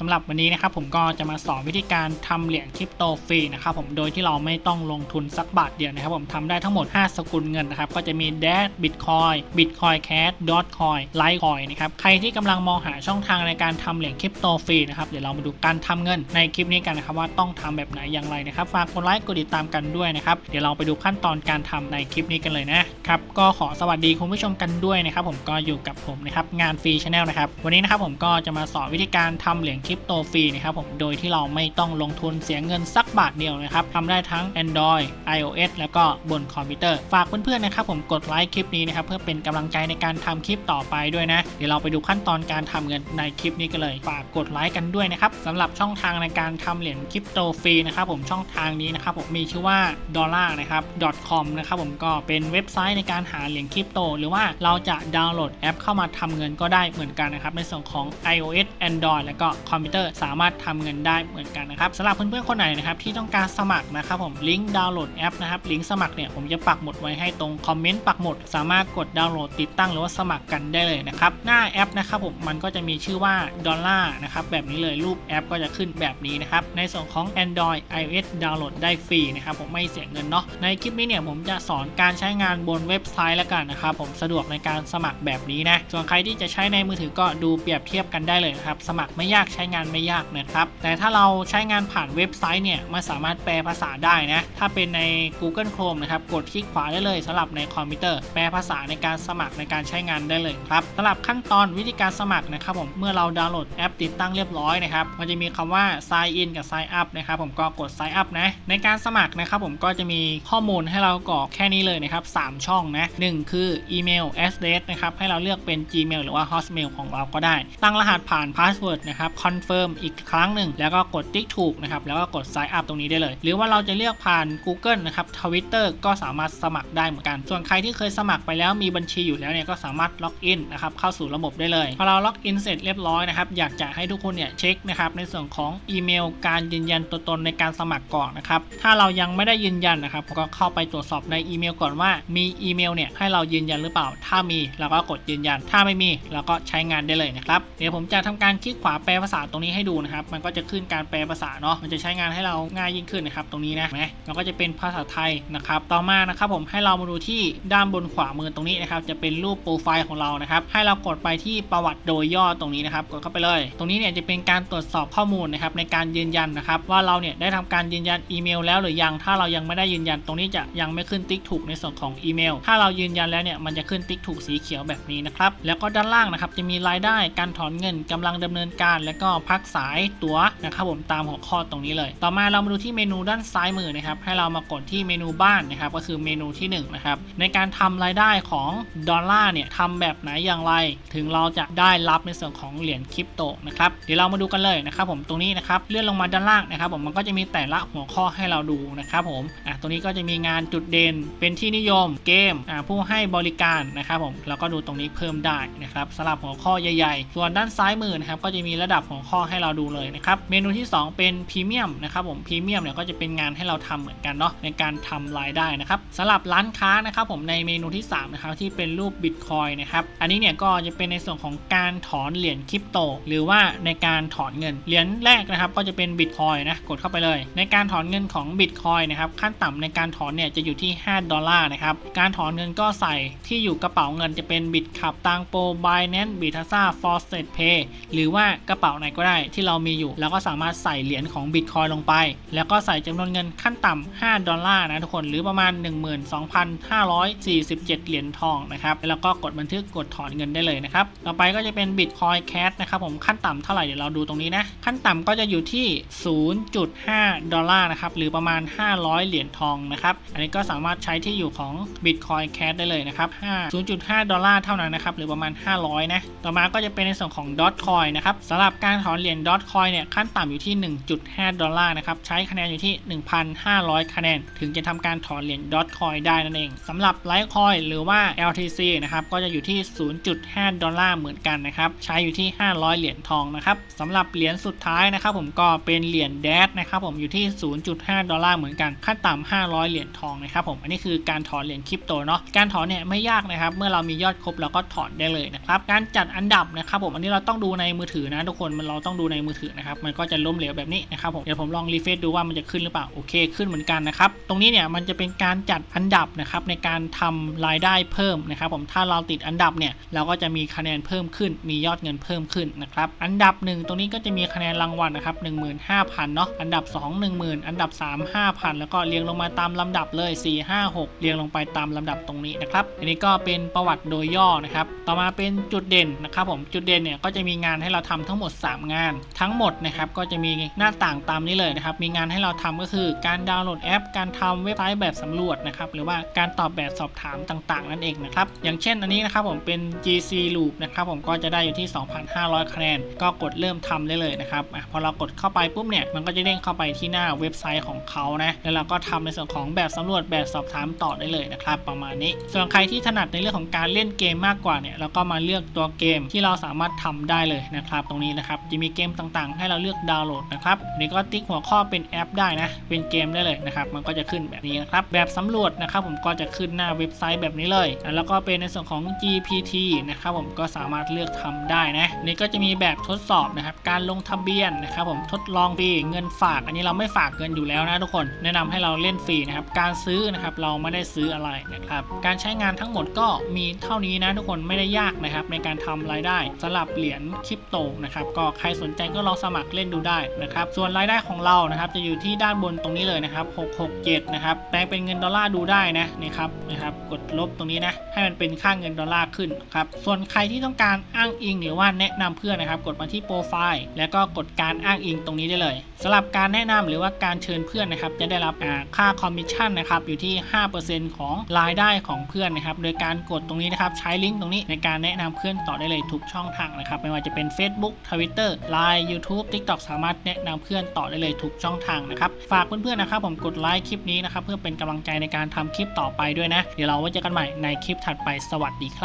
สำหรับวันนี้นะครับผมก็จะมาสอนวิธีการทำเหรียญคริปโตฟรีนะครับผมโดยที่เราไม่ต้องลงทุนสักบาทเดียวนะครับผมทำได้ทั้งหมด 5 สกุลเงินนะครับก็จะมี d a d Bitcoin Bitcoin Cash Dogecoin Litecoin นะครับใครที่กำลังมองหาช่องทางในการทำเหรียญคริปโตฟรีนะครับเดี๋ยวเรามาดูการทำเงินในคลิปนี้กันนะครับว่าต้องทำแบบไหนอย่างไรนะครับฝากกดไลค์กดติดตามกันด้วยนะครับเดี๋ยวเราไปดูขั้นตอนการทำในคลิปนี้กันเลยนะครับก็ขอสวัสดีคุณผู้ชมกันด้วยนะครับผมก็อยู่กับผมนะครับงานฟรีชาแนลนะครับวันนี้นะครับผมก็จะมาสอนวิธีการทำเหรียญคริปโตฟรีนะครับผมโดยที่เราไม่ต้องลงทุนเสียเงินสักบาทเดียวนะครับทำได้ทั้ง Android iOS แล้วก็บนคอมพิวเตอร์ฝากเพื่อนๆนะครับผมกดไลค์คลิปนี้นะครับเพื่อเป็นกำลังใจในการทำคลิปต่อไปด้วยนะเดี๋ยวเราไปดูขั้นตอนการทำเงินในคลิปนี้กันเลยฝากกดไลค์กันด้วยนะครับสำหรับช่องทางในการทำเหรียญคริปโตฟรีนะครับผมช่องทางนี้นะครับผมมีชื่อว่า dollar นะครับ .com นะครับผมก็เป็นเว็บไซต์ในการหาเหรียญคริปโต หรือว่าเราจะดาวน์โหลดแอปเข้ามาทำเงินก็ได้เหมือนกันนะครับในส่วนของ iOS Android แล้วก็คอมพิวเตอร์สามารถทำเงินได้เหมือนกันนะครับสำหรับเพื่อนๆคนไหนนะครับที่ต้องการสมัครนะครับผมลิงก์ดาวน์โหลดแอปนะครับลิงก์สมัครเนี่ยผมจะปักหมุดไว้ให้ตรงคอมเมนต์ปักหมุดสามารถกดดาวน์โหลดติดตั้งหรือว่าสมัครกันได้เลยนะครับหน้าแอปนะครับผมมันก็จะมีชื่อว่าดอลลาร์นะครับแบบนี้เลยรูปแอปก็จะขึ้นแบบนี้นะครับในส่วนของ Android iOS ดาวน์โหลดได้ฟรีนะครับผมไม่เสียเงินเนาะในคลิปนี้เนี่ยผมจะสอนการใช้งานบนเว็บไซต์แล้วกันนะครับผมสะดวกในการสมัครแบบนี้นะส่วนใครที่จะใช้ในมือถือก็ดูเปรียบเทียบกันได้เลยครับสมัครไม่ยากใช้งานไม่ยากนะครับ แต่ถ้าเราใช้งานผ่านเว็บไซต์เนี่ยมันสามารถแปลภาษาได้นะ ถ้าเป็นใน Google Chrome นะครับ กดคลิกขวาได้เลยสำหรับในคอมพิวเตอร์ แปลภาษาในการสมัครในการใช้งานได้เลยครับสำหรับขั้นตอนวิธีการสมัครนะครับผมเมื่อเราดาวน์โหลดแอปติดตั้งเรียบร้อยนะครับ มันจะมีคำว่า sign in กับ sign up นะครับผมก็กด sign up นะในการสมัครนะครับผมก็จะมีข้อมูลให้เรากรอกแค่นี้เลยนะครับ3ช่องนะหนึ่งคืออีเมล address นะครับให้เราเลือกเป็น Gmail หรือว่า Hotmail ของเราก็ได้ ตั้งรหัสผ่าน password นะครับ confirm อีกครั้งหนึ่งแล้วก็กดติ๊กถูกนะครับแล้วก็กด sign up ตรงนี้ได้เลย หรือว่าเราจะเลือกผ่าน Google นะครับ Twitter ก็สามารถสมัครได้เหมือนกัน ส่วนใครที่เคยสมัครไปแล้วมีบัญชีอยู่แล้วเนี่ยก็สามารถล็อกอินนะครับเข้าสู่ระบบได้เลยพอเราล็อกอินเสร็จเรียบร้อยนะครับอยากจะให้ทุกคนเนี่ยเช็คนะครับในส่วนของอีเมล การยืนยันตัวตนในการสมัครก่อนนะครับถ้าเรายังไม่ได้ยืนยันนะครับก็เข้าไปตรวจสอบในอีเมลก่อนว่า มีอีเมลเนี่ยให้เรายืนยันหรือเปล่า ถ้ามีเราก็กดยืนยัน ถ้าไม่มีเราก็ใช้งานได้เลยนะครับเดี๋ยวผมจะทำการคลิกขวาแปลภาษาตรงนี้ให้ดูนะครับ มันก็จะขึ้นการแปลภาษาเนาะ มันจะใช้งานให้เราง่ายยิ่งขึ้นนะครับ ตรงนี้นะนไหมเราก็จะเป็นภาษาไทยนะครับ ต่อมานะครับผมให้เรามาดูที่ด้านบนขวามือตรงนี้นะครับ จะเป็นรูปโปรไฟล์ของเรานะครับ ให้เรากดไปที่ประวัติโดยย่อตรงนี้นะครับ กดเข้าไปเลย ตรงนี้เนี่ยจะเป็นการตรวจสอบข้อมูลนะครับในการยืนยันนะครับ ว่าเราเนี่ยได้ทำการยืนยันอีเมล แล้วหรือยัง ถ้าเรายังไม่ได้ยืนยัน ตรงนี้จะยังไม่ขึ้นติ๊กถูกในส่วนของอีเมล ถ้าเรายืนยันแล้วเนี่ยมันจะขึ้นติ๊กถูกสีเขียวแบบนี้นะครับ แล้วก็ด้านล่างนะครับจะมีรายได้การถอนเงินกำลังดำเนินการแล้วก็พักสายตั๋วนะครับผมตามหัวข้อตรงนี้เลย ต่อมาเรามาดูที่เมนูด้านซ้ายมือนะครับให้เรามากดที่เมนูบ้านนะครับก็คือเมนูที่1นะครับในการทำรายได้ของดอลลาร์เนี่ยทำแบบไหนอย่างไร ถึงเราจะได้รับในส่วนของเหรียญคริปโตนะครับเดี๋ยวเรามาดูกันเลยนะครับผมตรงนี้นะครับเลื่อนลงมาด้านล่างนะครับผมมันก็จะมีแต่ละหัวข้อให้เราดูนะครับผมอะตรงนี้ก็จะมีงานจุดเด่น เป็นที่นิยมเกมอะผู้ให้บริการนะครับผมแล้วก็ดูตรงนี้เพิ่มได้นะครับสำหรับหัวข้อใหญ่ๆ ส่วนด้านซ้ายมือนะครับก็จะมีระดับหัวข้อให้เราดูเลยนะครับเมนูที่ 2 เป็นพรีเมียมนะครับผมพรีเมียมเนี่ยก็จะเป็นงานให้เราทำเหมือนกันเนาะในการทำรายได้นะครับสำหรับร้านค้านะครับผมในเมนูที่3นะครับที่เป็นรูปบิตคอยนะครับอันนี้เนี่ยก็จะเป็นในส่วนของการถอนเหรียญคริปโต หรือว่าในการถอนเงินเหรียญแรกนะครับก็จะเป็นบิตคอยนะกดเข้าไปเลย ในการถอนเงินของบิตคอยนะครับขั้นต่ำในการถอนเนี่ยจะอยู่ที่ 5 ดอลลาร์นะครับการถอนเงินก็ใส่ที่อยู่กระเป๋าเงินจะเป็นบิตขับตังโปบายแนนบิทัซ่าฟอร์เซตเพย์หรือว่ากระเป๋าไหนก็ได้ที่เรามีอยู่ แล้วก็สามารถใส่เหรียญของบิตคอยลงไป แล้วก็ใส่จำนวนเงินขั้นต่ำ5ดอลลาร์นะทุกคนหรือประมาณ 12,547 เหรียญทองนะครับแล้วก็กดบันทึกกดถอนเงินได้เลยนะครับต่อไปก็จะเป็นบิตคอยแคสนะครับผมขั้นต่ำเท่าไหร่เดี๋ยวเราดูตรงนี้นะขั้นต่ำก็จะอยู่ที่ 0.5 ดอลลาร์นะครับหรือประมาณ 500 เหรียญทองนะครับอันนี้ก็สามารถใช้ที่อยู่ของ Bitcoin Cash ได้เลยนะครับ5 0.5 ดอลลาร์เท่านั้นนะครับหรือประมาณ 500 นะ ต่อมาก็จะเป็นในส่วนของ Dotcoin นะครับสำหรับการถอนเหรียญ Dotcoin เนี่ยขั้นต่ำอยู่ที่ 1.5 ดอลลาร์นะครับใช้คะแนนอยู่ที่ 1,500 คะแนน ถึงจะทำการถอนเหรียญ Dotcoin ได้นั่นเองสำหรับ Litecoin หรือว่า LTC นะครับก็จะอยู่ที่ 0.5 ดอลลาร์เหมือนกันนะครับใช้อยู่ที่ 500 เหรียญทองนะครับสำหรับเหรียญสุดท้ายนะครับผมก็เป็นเหรียญ DAT นะครับผมอยู่ที่ 0.5 ดอลลาร์เหมือนกันขั้นต่ำ500 เหรียญทองนะครับผมอันนี้คือการถอนเหรียญคริปโตเนาะการถอนเนี่ยไม่ยากนะครับเมื่อเรามียอดครบเราก็ถอนได้เลยนะครับการจัดอันดับนะครับผมอันนี้เราต้องดูในมือถือนะทุกคนเราต้องดูในมือถือนะครับ มันก็จะล้มเหลวแบบนี้นะครับผม เดี๋ยวผมลองรีเฟซดูว่ามันจะขึ้นหรือเปล่า โอเค ขึ้นเหมือนกันนะครับ ตรงนี้เนี่ยมันจะเป็นการจัดอันดับนะครับในการทำรายได้เพิ่มนะครับผม ถ้าเราติดอันดับเนี่ยเราก็จะมีคะแนนเพิ่มขึ้น มียอดเงินเพิ่มขึ้นนะครับ อันดับหนึ่งตรงนี้ก็จะมีคะแนนรางวัลนะครับ15,000เนาะ อันดับ 2 10,000 อันดับ 3 5,000 แล้วก็เรียงลงมาตามลำดับเลย4 5 6 เรียงลงไปตามลำดับตรงนี้นะครับ อันนี้ก็เป็นประวัติโดยย่อนะครับ ต่อมาเป็นจุดเด่นนะครับผม จุดเด่นเนี่ยก็จะมีงานให้เราทำทั้งหมด 3งาน ทั้งหมดนะครับก็จะมีหน้าต่างตามนี้เลยนะครับมีงานให้เราทำก็คือการดาวน์โหลดแอป การทำเว็บไซต์แบบสำรวจนะครับหรือว่าการตอบแบบสอบถามต่างๆ นั่นเองนะครับอย่างเช่นอันนี้นะครับผมเป็น GC Loop นะครับผมก็จะได้อยู่ที่ 2,500 คะแนน ก็กดเริ่มทำได้เลยนะครับอพอเรากดเข้าไปปุ๊บเนี่ยมันก็จะเด้งเข้าไปที่หน้าเว็บไซต์ของเขานะแล้วเราก็ทำในส่วนของแบบสำรวจแบบสอบถามต่อได้เลยนะครับประมาณนี้ ส่วนใครที่ถนัดในเรื่องของการเล่นเกมมากกว่าเนี่ยเราก็มาเลือกตัวเกมที่เราสามารถทำได้เลยนะครับตรงนี้นะครับจะมีเกมต่างๆ ให้เราเลือกดาวน์โหลดนะครับนนี้ก็ติ๊กหัวข้อเป็นแอปได้นะ เป็นเกมได้เลยนะครับ มันก็จะขึ้นแบบนี้นะครับ แบบสำรวจนะครับ ผมก็จะขึ้นหน้าเว็บไซต์แบบนี้เลย แล้วก็เป็นในส่วนของ GPT นะครับผมก็สามารถเลือกทำได้นะนี่ก็จะมีแบบทดสอบนะครับ การลงทะเบียนนะครับ ผมทดลองฟรีเงินฝาก อันนี้เราไม่ฝากเงินอยู่แล้วนะทุกคน แนะนำให้เราเล่นฟรีนะครับ การซื้อนะครับเราไม่ได้ซื้ออะไรนะครับ การใช้งานทั้งหมดก็มีเท่านี้นะทุกคนไม่ได้ยากนะครับในการทำรายได้สำหรับเหรียญคริปโตนะครับก็ใครสนใจก็ลองสมัครเล่นดูได้นะครับส่วนรายได้ของเรานะครับจะอยู่ที่ด้านบนตรงนี้เลยนะครับ667นะครับแปลงเป็นเงินดอลลาร์ดูได้นะนี่ครับนะครับกดลบตรงนี้นะให้มันเป็นค่าเงินดอลลาร์ขึ้นครับส่วนใครที่ต้องการอ้างอิงหรือว่าแนะนำเพื่อนนะครับ กดมาที่โปรไฟล์แล้วก็กดการอ้างอิงตรงนี้ได้เลยสำหรับการแนะนำหรือว่าการเชิญเพื่อนนะครับจะได้รับค่าคอมมิชชั่นนะครับอยู่ที่ 5%ของรายได้ของเพื่อนนะครับ โดยการกดตรงนี้นะครับใช้ลิงก์ตรงนี้ในการแนะนำเพื่อนต่อได้เลยทุกช่องทางนะครับ ไม่ว่าจะเป็น Facebook Twitter Line YouTube TikTok สามารถแนะนำเพื่อนต่อได้เลยทุกช่องทางนะครับ ฝากเพื่อนๆนะครับผมกดไลค์คลิปนี้นะครับเพื่อเป็นกำลังใจในการทำคลิปต่อไปด้วยนะ เดี๋ยวเราไว้เจอกันใหม่ในคลิปถัดไปสวัสดีครับ